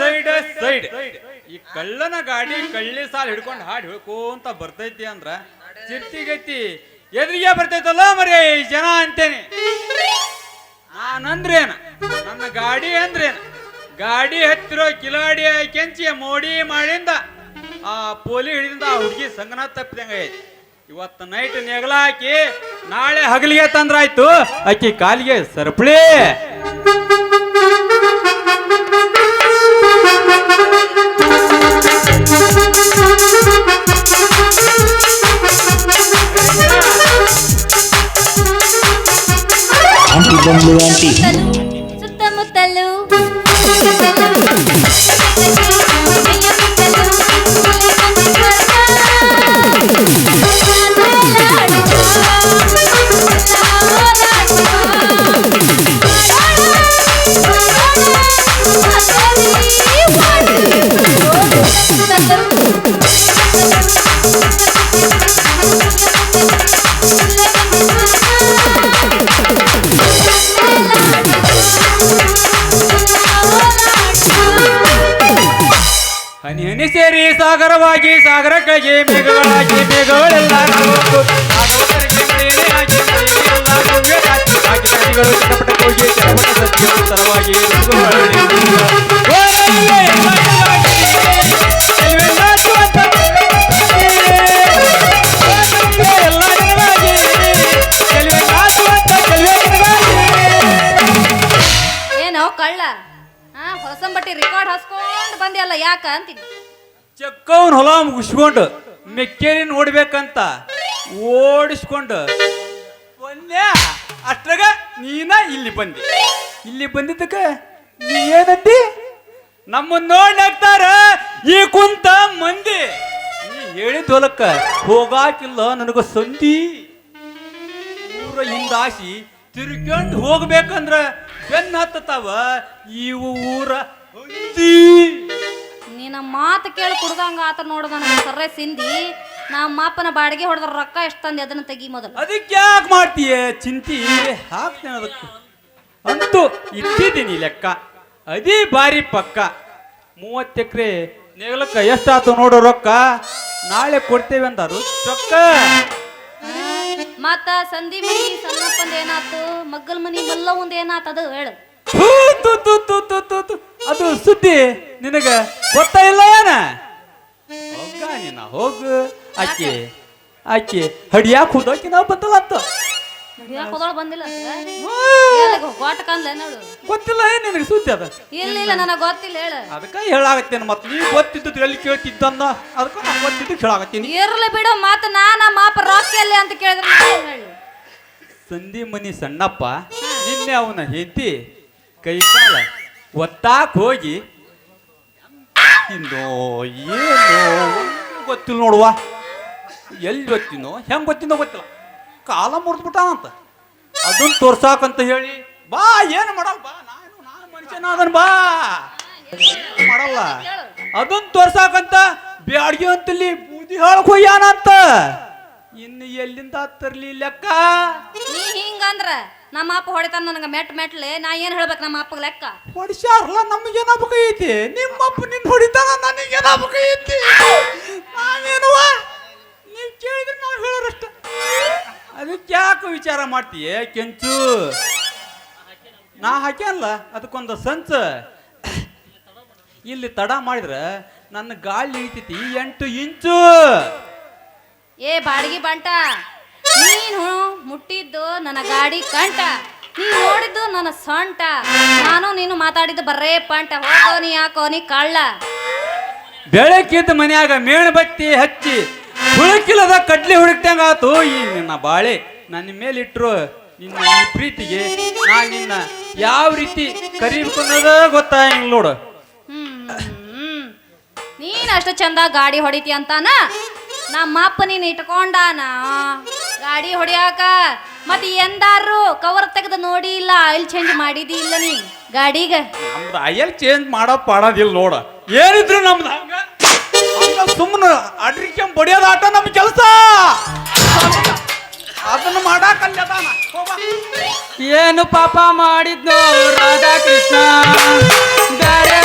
Side side ಈ ಕಳ್ಳನ ಗಾಡಿ ಕಳ್ಳಿ ಸಾಲ್ ಹಿಡ್ಕೊಂಡು ಹಾಡು ಹೇಳ್ಕೊಂತ ಬರ್ತೈತಿ ಅಂದ್ರ ಚಿರ್ತಿಗೈತಿ ಎದುರಿಗೆ ಬರ್ತೈತಲ್ಲ ಮರಿ ಜನ ಅಂತೇನೆ. ನಾನಂದ್ರೇನ? ನನ್ನ ಗಾಡಿ ಅಂದ್ರೇನ? ಗಾಡಿ ಹತ್ತಿರೋ ಕಿಲಾಡಿ ಕೆಂಚಿ ಮೋಡಿ ಮಾಡಿಂದ ಆ ಪೋಲಿ ಹಿಡಿದಿಂದ ಆ ಹುಡುಗಿ ಸಂಗನ ತಪ್ಪಿದಂಗ ಇವತ್ತು ನೈಟ್ ನೆಗಲ ನಾಳೆ ಹಗಲಿಗೆ ತಂದ್ರಾಯ್ತು ಅಕ್ಕಿ ಕಾಲಿಗೆ ಸರಪಳಿ. ಆಂಟಿ ಬಂದ್ಲು ಆಂಟಿ ಹನಿ ಹನಿ ಸೇರಿ ಸಾಗರವಾಗಿ ಸಾಗರಕ್ಕಾಗಿ ಮೇಘಗಳಾಗಿ ಮೇಘಗಳೆಲ್ಲ ಏನೋ ಕಳ್ಳ. ಹಾ ಹೊಸಂಬಟ್ಟಿ ರೆಕಾರ್ಡ್ ಹಾಸ್ಕೊಂಡ್ ಬಂದಿಯಲ್ಲ ಯಾಕ ಅಂತೀನಿ ಚಕ್ಕವನ್ ಹೊಲ ಮುಗಿಸ್ಕೊಂಡು ಮೆಕ್ಕೇರಿ ನೋಡ್ಬೇಕಂತ ಓಡಿಸ್ಕೊಂಡು ಒಂದೇ ಅಷ್ಟ್ರಾಗ ನೀನ ಇಲ್ಲಿ ಬಂದಿ. ಇಲ್ಲಿ ಬಂದಿದ್ದಕ್ಕ ನೀ ಏನಂತಿ ನಮ್ಮನ್ನ ನೋಡಿ ಹಾಕ್ತಾರ ಈ ಕುಂತ ಮಂದಿ. ನೀ ಹೇಳಿದ ಹೊಲಕ್ಕ ಹೋಗಾಕಿಲ್ಲ, ನನಗ ಸಂಧಿ. ಊರ ಹಿಂದಾಸಿ ತಿರ್ಕೊಂಡು ಹೋಗ್ಬೇಕಂದ್ರ ಬೆನ್ನ ಹತ್ತತಾವ? ಈ ಊರ ಹಂದಿ. ನಿನ್ನ ಮಾತು ಕೇಳಿ ಕುಡ್ದಂಗ ಆತ ನೋಡದ ನನಗೆ ಸರ್ರೆ ಸಿಂಧಿ ನಮ್ಮ ಮಾಪನ ಬಾಡಿಗೆ ಹೊಡೆದ್ರ ರೊಕ್ಕ ಎಷ್ಟು ತಂದೆ ಅದನ್ನ ತೆಗಿ ಮೊದಲು. ಅದಕ್ಕೆ ಯಾಕೆ ಮಾಡ್ತೀಯ ಚಿಂತಿ? ಹಾಕ್ತೇನೆ ಅದಕ್ಕೆ. ಅಂತೂ ಇಟ್ಟಿದ್ದೀನಿ ಲೆಕ್ಕ. ಅದೇ ಬಾರಿ ಪಕ್ಕ. ಮೂವತ್ತು ಎಕರೆ ನೆಗಲಕ್ಕ ಎಷ್ಟಾತು ನೋಡು ರೊಕ್ಕ? ನಾಳೆ ಕೊಡ್ತೇವೆ ಅಂದರು. ಚೊಕ್ಕ. ಮತ್ತ ಸಂಧಿ ಮನಿ ಸಣ್ಣಪ್ಪಂದ ಏನಾತು? ಮಗ್ಗಲ್ ಮನಿ ಮಲ್ಲವಂದ ಏನಾತ ಅದು ಹೇಳು. ಥು, ಥು, ಥು, ಥು, ಥು, ಥು, ಥು. ಅದು ಸುದ್ದಿ ನಿನಗ ಗೊತ್ತಾ ಇಲ್ಲ ಏನ? ಹೋಗ ನೀನ ಹೋಗು. ಆಕೆ ಆಕೆ ಹಡಿಯಾಕ ಹೋದೋಕಿ ನಾವು ಬಂದಲ್ಲ ಅಂತ ಹಿಡಿಯಾಕ ಹೋದಳು ಬಂದಿಲ್ಲ ಹಾ, ಗೋಟ ನೋಡು? ಗೊತ್ತಿಲ್ಲ ಏನ್ ನಿನಗೆ ಸುದ್ದಿ ಅದ? ಇಲ್ಲ ಇಲ್ಲ ನನಗೆ ಗೊತ್ತಿಲ್ಲ ಹೇಳು. ಅದಕ್ಕ ಹೇಳಾಗತ್ತೇನೆ ಮತ್ತೆ ನೀವು ಗೊತ್ತಿದ್ದು ಎಲ್ಲಿ ಕೇಳ್ತಿದ್ದನ್ನ? ಅದಕ್ಕೆ ನಾನು ಗೊತ್ತಿದ್ದು ಹೇಳಾಗತ್ತೀನಿ ಇರ್ಲಿ ಬಿಡು ನಾ ನಾನ ಮಾಪ ರೊಕ್ಕ ಎಲ್ಲಿ ಅಂತ ಕೇಳಿದ್ರೆ ನಾ ಹೇಳಿ? ಸಂಧಿ ಮನಿ ಸಣ್ಣಪ್ಪ ನಿನ್ನೆ ಅವನ ಹೆಂಡತಿ ಕೈ ಕಾಲ ಒತ್ತಾಕ್ ಹೋಗಿ ಇನ್ನೋ ಏನೋ ಗೊತ್ತಿಲ್ಲ ನೋಡುವ. ಎಲ್ಲಿ ಗೊತ್ತಿನೋ ಹೆಂಗ್ ಗೊತ್ತಿನೋ ಗೊತ್ತಿಲ್ಲ. ಕಾಲ ಮುರಿದ್ಬಿಟ್ಟಾನಂತ. ಅದನ್ನ ತೋರ್ಸಾಕಂತ ಹೇಳಿ. ಬಾ ಏನು ಮಾಡಲ್ಲ ಬಾ ನಾನು ನಾನು ಮನುಷ್ಯನ ಅದನ್ ಬಾ. ಏನು ಮಾಡಲ್ಲ. ಅದನ್ನ ತೋರ್ಸಾಕಂತ ಬ್ಯಾಡ್ಗೆ ಅಂತಲ್ಲಿ ಬೂದಿ ಹಾಳಕ್ ಹೋಗ್ಯಾನಂತ. ಇನ್ನು ಎಲ್ಲಿಂದ ತರ್ಲಿ ಲೆಕ್ಕ? ನೀ ಹಿಂಗಂದ್ರ ನಮ್ಮ ಅಪ್ಪ ಹೊಡಿತಾನ ನನಗ ಮೆಟ್ ಮೆಟ್ಲೆ ನಾ ಏನ್ ಹೇಳ್ಬೇಕು ನಮ್ಮ ಅಪ್ಪಗೆ ಲೆಕ್ಕ? ಹೊಡಿಸ್ಯಾರಲ್ಲ ನಮಗೇನಾಗಬೇಕು ಐತಿ ನಿಮ್ಮಪ್ಪ ನಿನ್ ಹೊಡಿತಾನ ನನಗೇನಾಗಬೇಕು ಐತಿ ವಿಚಾರ ಮಾಡ್ತೀಯ ಕೆಂಚು? ನಾ ಹಾಕ್ಯಲ್ಲ ಅದಕ್ಕೊಂದು ಸಂಚ. ಇಲ್ಲಿ ತಡ ಮಾಡಿದ್ರೆ ನನ್ನ ಗಾಳಿ ಇಳಿತೈತಿ ಎಂಟು ಇಂಚು. ಏ ಬಾಡಿಗೆ ಬಂಟ. ನೀನು ಮುಟ್ಟಿದ್ದು ನನ್ನ ಗಾಡಿ ಕಂಟ ನೀ ನೋಡಿದ್ದು ನನ್ನ ಸೊಂಟ. ನಾನು ನೀನು ಮಾತಾಡಿದ್ದು ಬರ್ರೇ ಪಂಟ. ಹೋಗೋ ನೀ ಯಾಕೋ ನೀ ಕಳ್ಳ. ಬೆಳಕಿದ್ದ ಮನ್ಯಾಗ ಮೇಣಬತ್ತಿ ಹಚ್ಚಿ ಹುಡುಕಿಲ್ಲದ ಕಡ್ಲಿ ಹುಡುಕ್ತಂಗ ಆತು ಈ ನಿನ್ನ ಬಾಳೆ. ನನ್ನ ಮೇಲೆ ಇಟ್ರು ನಿನ್ನ ಈ ಪ್ರೀತಿಗೆ ನಾ ನಿನ್ನ ಯಾವ ರೀತಿ ಕರೀಬೇಕನ್ನೋದ ಗೊತ್ತಾಗಿಲ್ಲ ನೋಡು. ನೀನು ಅಷ್ಟು ಚಂದ ಗಾಡಿ ಹೊಡಿತಿ ಅಂತಾನ? ನಮ್ಮ ಅಪ್ಪ ನೀನ್ ಇಟ್ಕೊಂಡಾನ? ಗಾಡಿ ಹೊಡಿಯಾಕ? ಮತ್ತೆ ಎಂದಾರು ಕವರ್ ತೆಗೆದು ನೋಡಿ ಇಲ್ಲ ಆಯಿಲ್ ಚೇಂಜ್ ಮಾಡಿದಿ ಇಲ್ಲ ನೀ ಗಾಡಿಗೆ? ನಮ್ದು ಆಯಿಲ್ ಚೇಂಜ್ ಮಾಡೋ ಪಾಡೋದಿಲ್ಲ ನೋಡ. ಏನಿದ್ರು ನಮ್ದು ಹಂಗ ಸುಮ್ಮನೆ ಅಡ್ರಿಕೆ ಬಡಿಯೋದ ಆಟ ನಮ್ಮ ಕೆಲಸ. ಅದನ್ನ ಮಾಡಾಕಲ್ಯದಾನ ಹೋಗ ಏನು ಪಾಪ ಮಾಡಿದ್ನೋ ರಾಧಾ ಕೃಷ್ಣ ಬೇರೆ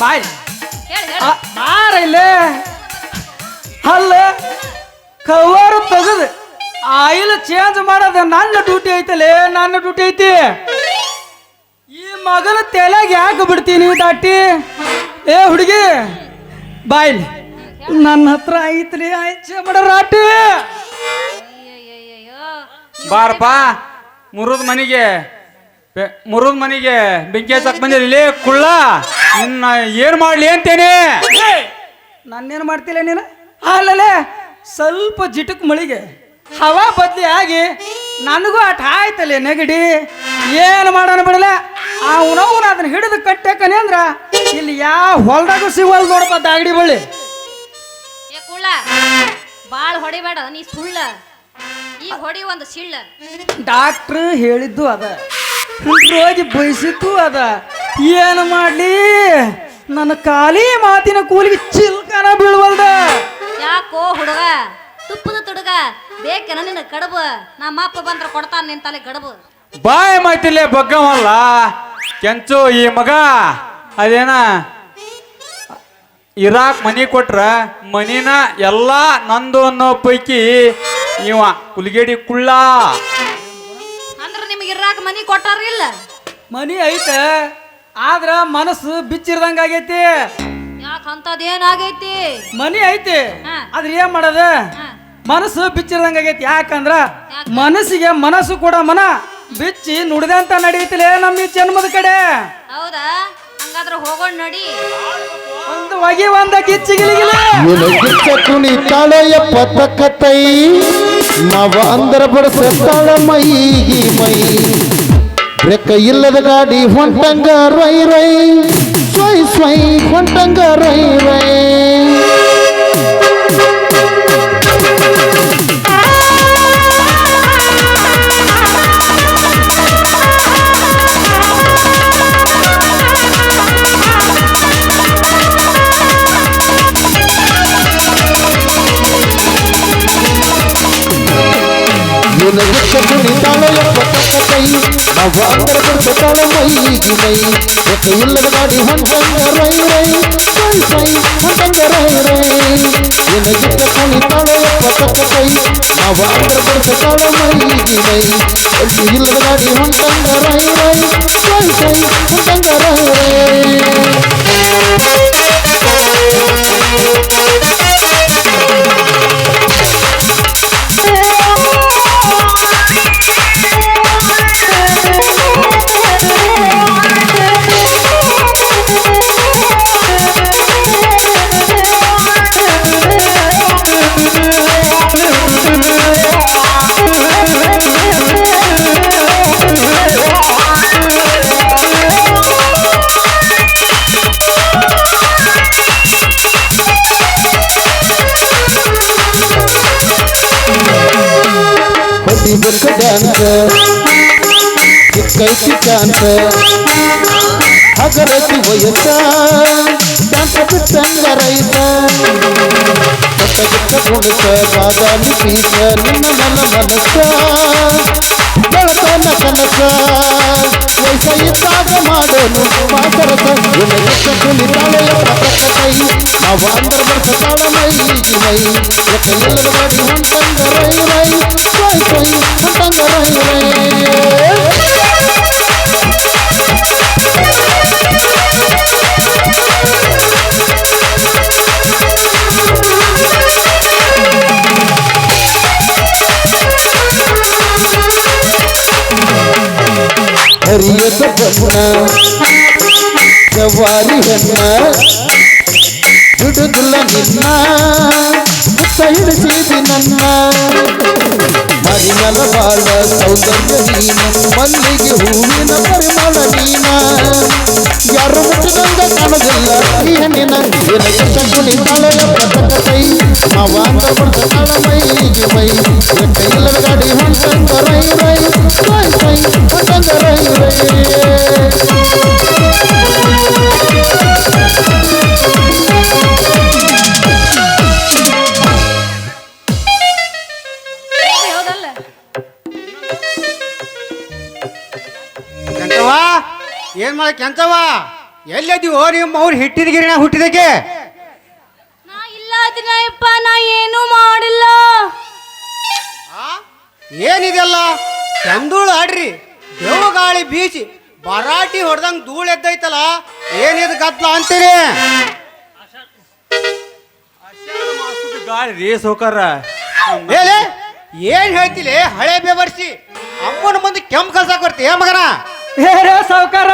ಬಾಯ್. ಆ- ಇಲ್ಲೇ. ಅಲ್ಲ ಕವರ್ ತೆಗೆದು ಆಯಿಲ್ ಚೇಂಜ್ ಮಾಡೋದು ನನ್ನ ಡ್ಯೂಟಿ ಐತಲೇ ನನ್ನ ಡ್ಯೂಟಿ ಐತಿ. ಈ ಮಗನ ತಲೆಗೆ ಯಾಕೆ ಬಿಡ್ತೀನಿ ದಾಟಿ? ಏ ಹುಡುಗಿ ಬಾಯ್ಲಿ ನನ್ನ ಹತ್ರ ಐತ್ರಿ ಆಯ್ಚೆ ಮಾಡ ರಾಟಿ. ಅಯ್ಯಯ್ಯಯ್ಯೋ. ಬಾರಪ್ಪ ಮುರುದ್ ಮನೆಗೆ ಬೆ- ಮುರಿದ ಮನೆಗೆ ಬೆಂಕಿ ಹಚ್ಚಕ್ ಬಂದಿರಲಿ ಕುಳ್ಳ. ನಿನ್ನ ಏನ್ ಮಾಡ್ಲಿ ಅಂತೇನೆ? ನಾನೇನು ಮಾಡ್ತಿಲ್ಲ ನೀನು? ಅಲ್ಲಲೇ ಸ್ವಲ್ಪ ಜಿಟಕ್ ಮಳಿಗೆ ಹವಾ ಬದ್ಲಿ ಆಗಿ ನನಗೂ ಆಟ ಆಯ್ತಲ್ಲ ನೆಗಡಿ. ಏನು ಮಾಡೋಣ ಬಿಡಲ? ಆ ಉಣವನ ಅದನ್ನ ಹಿಡಿದು ಕಟ್ಟಾಕನೆ ಅಂದ್ರ ಇಲ್ಲಿ ಯಾವ ಹೊಲ್ದಾಗೂ ಸಿಗುವಲ್ ನೋಡಪ್ಪ ದಾಗಡಿ ಬಳ್ಳಿ. ಕುಳ್ಳ ಬಾಳ್ ಹೊಡಿಬೇಡ ನೀ ಸುಳ್ಳ. ಈ ಹೊಡಿ ಒಂದು ಸಿಳ್ಳ. ಡಾಕ್ಟ್ರ್ ಹೇಳಿದ್ದು ಅದ. ಹೋಗಿ ಬಯಸಿದ್ದು ಅದ. ಏನು ಮಾಡ್ಲಿ? ನನ್ನ ಖಾಲಿ ಮಾತಿನ ಕೂಲಿಗೆ ಚಿಲ್ಕನ ಬೀಳ್ವಲ್ದ. ಯಾಕೋ ಹುಡುಗ? ತುಪ್ಪದ ತುಡುಗ. ಬೇಕೇನ ನಿನ್ನ ಕಡಬು ನಮ್ಮ ಅಪ್ಪ ಬಂದ್ರ ಕೊಡ್ತಾನ ನಿನ್ ತಲೆ ಗಡಬು. ಬಾಯ್ ಮಾತಿಲ್ಲೇ ಬಗ್ಗವಲ್ಲ? ಕೆಂಚು ಈ ಮಗ ಅದೇನ? ಇರಾಕ್ ಮನಿ ಕೊಟ್ರ ಮನಿನ ಎಲ್ಲಾ ನಂದು ಅನ್ನೋ ಪೈಕಿ ಇವ ಕುಲ್ಗೇಡಿ ಕುಳ್ಳ. ಮನಿ ಕೊಟ್ಟಾರಿಲ್ಲ ಮನಿ ಐತ ಆದ್ರ ಮನಸ್ಸು ಬಿಚ್ಚಿರ್ದಂಗ ಆಗೈತಿ. ಯಾಕ ಅಂತದೇನಾಗೈತಿ ಮನಿ ಐತಿ ಹಾ. ಆದ್ರ ಏನ್ ಮಾಡದ? ಹಾ. ಮನಸ್ಸು ಬಿಚ್ಚಿರ್ದಂಗ ಆಗೈತಿ ಯಾಕಂದ್ರ ಯಾಕ? ಮನಸ್ಸಿಗೆ ಮನಸ್ಸು ಕೂಡ ಮನ ಬಿಚ್ಚಿ ನುಡಿದಂತ ನಡೀತಿಲ್ಲ ನಮ್ಮ ಈ ಜನ್ಮದ ಕಡೆ. ಹೌದಾ? ಹಂಗಾದ್ರ ಹೋಗೋಣ ನಡಿ. ಒಂದು ಒಗಿ ಒಂದ ಕುಣಿ ಗಿಚ್ಚ ಪತಕ ಪತಕತೈ ಮಾವ ಅಂದರ ಬಡಸತ್ತಾಳ ಮೈಗಿ ಮೈ ಬ್ರೇಕ ಇಲ್ಲದ ಗಾಡಿ ಹೊಂಟಂಗ ರೈ ರೈ ಸ್ವೈ ಸ್ವೈ ಹೊಂಟಂಗ ರೈ ರೈ ಗಿಚ್ಚ ಕುಣಿತಾಳೆಯ ಪತಕತೈ ಮಾವ ಅಂದರ ಬಡಸತ್ತಾಳ ಮೈಗಿ ಮೈ ಬ್ರೇಕ ಇಲ್ಲದ ಗಾಡಿ ಹೊಂಟಂಗ ರೈ ರೈ ಸ್ವೈ ಸ್ವೈ ಹೊಂಟಂಗ ರೈ ರೈ ಗಿಚ್ಚ ಕುಣಿತಾಳೆಯ ಪತಕತೈ ಮಾವ ಅಂದರ ಬಡಸತ್ತಾಳ ಮೈಗಿ cancer. Kikaiti cancer. Hagarati vayasa. Cancer pitanga raisa. Katta katta bhunsa. Radhani pisa. Ninna mala manasa. Balakana kanasa. Dance ಬಿಟ್ಟಂಗ ರೈತ ಕೊಟ್ಟ ಬಿಟ್ಟ ಕುಣಿಸ ಬಾದಾಮಿ ಪೀಸ ನಿನ್ನ ಮನ ಮನಸ್ಸ ಬೆಳತನ ಕನಸ ವಯಸ್ಸ ಇದ್ದಾಗ ಮಾಡೋನು ಮಾತರಸ ನಿನಗಿಷ್ಟ ಕುಣಿತಾಳೆಯ ಪತಕತೈ ಅವ ಅಂದ್ರ ಬರ್ಸತಾಳ ಮೈಗಿ ಮೈ ಎತ್ತ ಎಲ್ಲದ ಗಾಡಿ ಹೊಂಟಂಗ ರೈ ರೈ ಸೊಯ್ ಸೊಯ್ ಹೊಂಟಂಗ ರೈ ರೈ ಜವಾರಿ ಹೆಣ್ಣ, ಬಿಡುದಿಲ್ಲ ನಿನ್ನ ಹಿಡಿಸಿದಿ ನನ್ನ. ಮರಿಮಲ ಬಾಳ ಸೌಂದರ್ಯ ನೀನ, ಮಲ್ಲಿಗೆ ಹೂವಿನ ಪರಿಮಳ ನೀನ. ಯಾರು ಮುಟ್ಟಿದಂಗ ಕಾಣೋದಿಲ್ಲ. ಈ ಹೆಣ್ಣಿನ ನಿನಗಿಂತ ಕುಣಿತಾಳೆಯ ಪ್ರಕಟೈ ಮಾವಾಂತ ಬರ್ತಾಳ ಮೈಗೆ ಮೈ ಕೈಲದ ಗಾಡಿ ಹೊಂಟಂಗ ರೈ ರೈ ರೈ ರೈ ಹೊಂಟಂಗ ಎಲ್ಲದೀವೋ ನಿಮ್ಮ ಅವ್ರು ಹಿಟ್ಟಿದ ಗಿರಿನ ಹುಟ್ಟಿದಕ್ಕೆ? ನಾ ಇಲ್ಲ ನಾ ಏನೂ ಮಾಡಿಲ್ಲ. ಏನಿದೆಲ್ಲ? ಚಂದೂಳು ಆಡ್ರಿ ದೇವ ಗಾಳಿ ಬೀಸಿ ಬರಾಟಿ ಹೊಡೆದಂಗ್ ಧೂಳು ಎದ್ದೈತಲ್ಲ ಏನಿದ್ ಗದ್ಲ ಅಂತೀರಿ ಗಾಳಿ ರೀ ಸೌಕಾರ ಮೇಲೆ ಏನ್ ಹೇಳ್ತಿಲಿ? ಹಳೆ ಬೇಬರ್ಸಿ ಅಮ್ಮನ ಮುಂದೆ ಕೆಂಪು ಕಲ್ಸಕ್ ಬರ್ತೀಯ ಮಗನ? ಸಾವುಕಾರ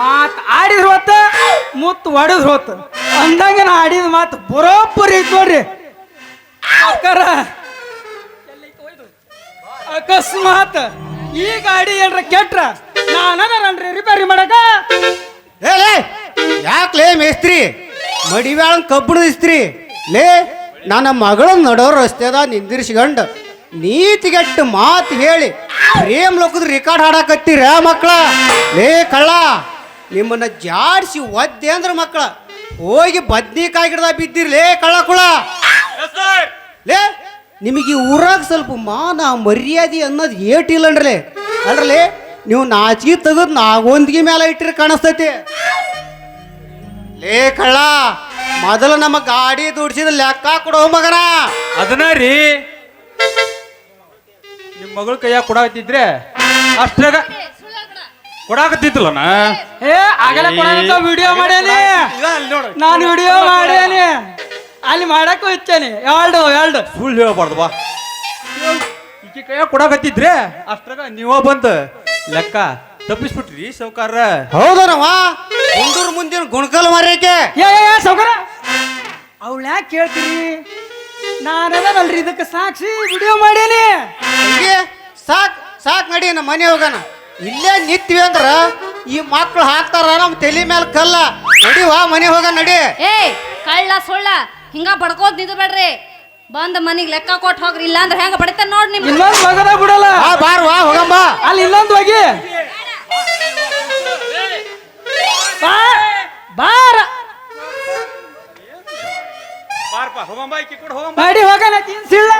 ಮಾತ್ ಆಡಿದ್ರ ಹೊತ್ತ, ಮುತ್ತು ಹೊಡೆದ್ರ ಹೊತ್ತ. ಅಂದಂಗ ನಾ ಆಡಿದ ಮಾತು ಬರೋಬ್ಬರಿ ಐತ್ ನೋಡ್ರಿ. ಅಕ್ಕರ ಅಕಸ್ಮಾತ್ ಈ ಗಾಡಿ ಏನ್ರ ಕೆಟ್ರ? ನಾನದರನ್ರಿ ರಿಪೇರಿ ಮಾಡಕ. ಯಾಕೆ ಯಾಕ್ಲೇ ಮೇಸ್ತ್ರಿ? ಮಡಿವ್ಯಾಳ ಕಬ್ಬಣದ ಇಸ್ತ್ರಿ. ಲೇ, ನನ್ನ ಮಗಳ ನಡೋ ರಸ್ತೆದ ನಿಂದಿರ್ಸ್ಕೊಂಡು ನೀತಿಗೆಟ್ಟು ಮಾತು ಹೇಳಿ ಪ್ರೇಮ್ ಲೋಕದ ರೆಕಾರ್ಡ್ ಹಾಡಕತ್ತೀರ ಮಕ್ಕಳ ಲೇ, ಕಳ್ಳ. ನಿಮ್ಮನ್ನ ಜಾಡಿಸಿ ಒದ್ದೆ ಅಂದ್ರೆ ಮಕ್ಕಳ. ಹೋಗಿ ಬದ್ನಿಕಾಯಿ ಗಿಡದ ಬಿದ್ದಿರಿ. ಲೇ ಕಳ್ಳ ಕುಳ ಲೇ ನಿಮಗೆ ಊರಾಗ ಸ್ವಲ್ಪ ಮಾನ ಮರ್ಯಾದೆ ಅನ್ನೋದು ಏಟಿಲ್ಲ ಏಟಿಲ್ಲನ್ರಲೇ ಅಲ್ರಲೇ ನೀವು ನಾಚಿಗೆ ತೆಗೆದು ನಾಗೊಂದಿಗೆ ಮೇಲೆ ಇಟ್ಟಿರಿ ಕಾಣಿಸ್ತೈತಿ. ಲೇ ಕಳ್ಳ ಮೊದಲು ನಮ್ಮ ಗಾಡಿ ದುಡ್ಸಿದ ಲೆಕ್ಕ ಕೊಡೋ ಮಗನ. ಅದನ್ನ ರೀ. ನಿಮ್ಮ ಮಗಳ ಕೈಯಾಗ ಕೊಡತ್ತಿದ್ರೆ ಅಷ್ಟ್ರಾಗ ಕೊಡಾಕತ್ತಿತ್ತಲ್ಲ ನಾ? ಏ ಆಗಲೇ ಕೊಡಂತ ವಿಡಿಯೋ ಮಾಡೇನಿ. ನಾನು ವಿಡಿಯೋ ಮಾಡೇನಿ. ಅಲ್ಲಿ ಮಾಡಕ್ಕೂ ಇಚ್ಛೇನಿ ಎರಡು ಎರಡು. ಸುಳ್ಳು ಹೇಳ್ಬಾರ್ದು ಬಾ. ಈಕೆ ಕೈಯಾಗ ಕೊಡಾಕತ್ತಿದ್ರೆ ಅಷ್ಟ್ರಾಗ ನೀವ ಬಂತ ಲೆಕ್ಕ ತಪ್ಪಿಸ್ಬಿಟ್ರಿ ಸೌಕಾರ ಹೌದನವ ಗುಂಡೂರು ಮುಂದಿನ ಗುಣಕಲ್ ಮಾರಕ್ಕೆ ಏ ಏ ಸೌಕರ ಅವಳ ಯಾಕೆ ಕೇಳ್ತೀರಿ? ನಾನದನಲ್ರಿ ಇದಕ್ಕೆ ಸಾಕ್ಷಿ ವಿಡಿಯೋ ಮಾಡೇನಿ. ಹಂಗೆ ಸಾಕ್ ಸಾಕ್ ನಡಿ ನಮ್ಮ ಮನೆ ಹೋಗೋಣ. ಇಲ್ಲೇ ನಿಂತೀವಿ ಅಂದ್ರ ಈ ಮಕ್ಳು ಹಾಕ್ತಾರ ನಮ್ಮ ತಲೆ ಮೇಲೆ ಕಲ್ಲ. ನಡಿವಾ ಮನೆ ಹೋಗ ನಡಿ. ಏಯ್ ಕಳ್ಳ ಸುಳ್ಳ. ಹಿಂಗ ಬಡ್ಕೋದ್ ನಿಂದ್ಬೇಡ್ರಿ ಬಂದ ಮನಿಗ್ ಲೆಕ್ಕ ಕೊಟ್ ಹೋಗ್ರಿ ಇಲ್ಲ ಅಂದ್ರೆ ಹೆಂಗ ಬಡಿತಾರ ನೋಡ್ ನಿಮ್ ಇನ್ನೊಂದು ಮಗದ ಬಿಡಲ್ಲ. ಆ ಬಾರ್ ವಾ ಹೋಗಂಬ ಅಲ್ಲಿ ಇನ್ನೊಂದು ಹೋಗಿ. ಬಾ ಬಾರ ಬಾರಪ್ಪ ಹೋಗಂಬ ಈಕಿ ಕೂಡ ಹೋಗಂಬ ಮಾಡಿ ಹೋಗೋಣ ತಿನ್ಸಿಲ್ಲ.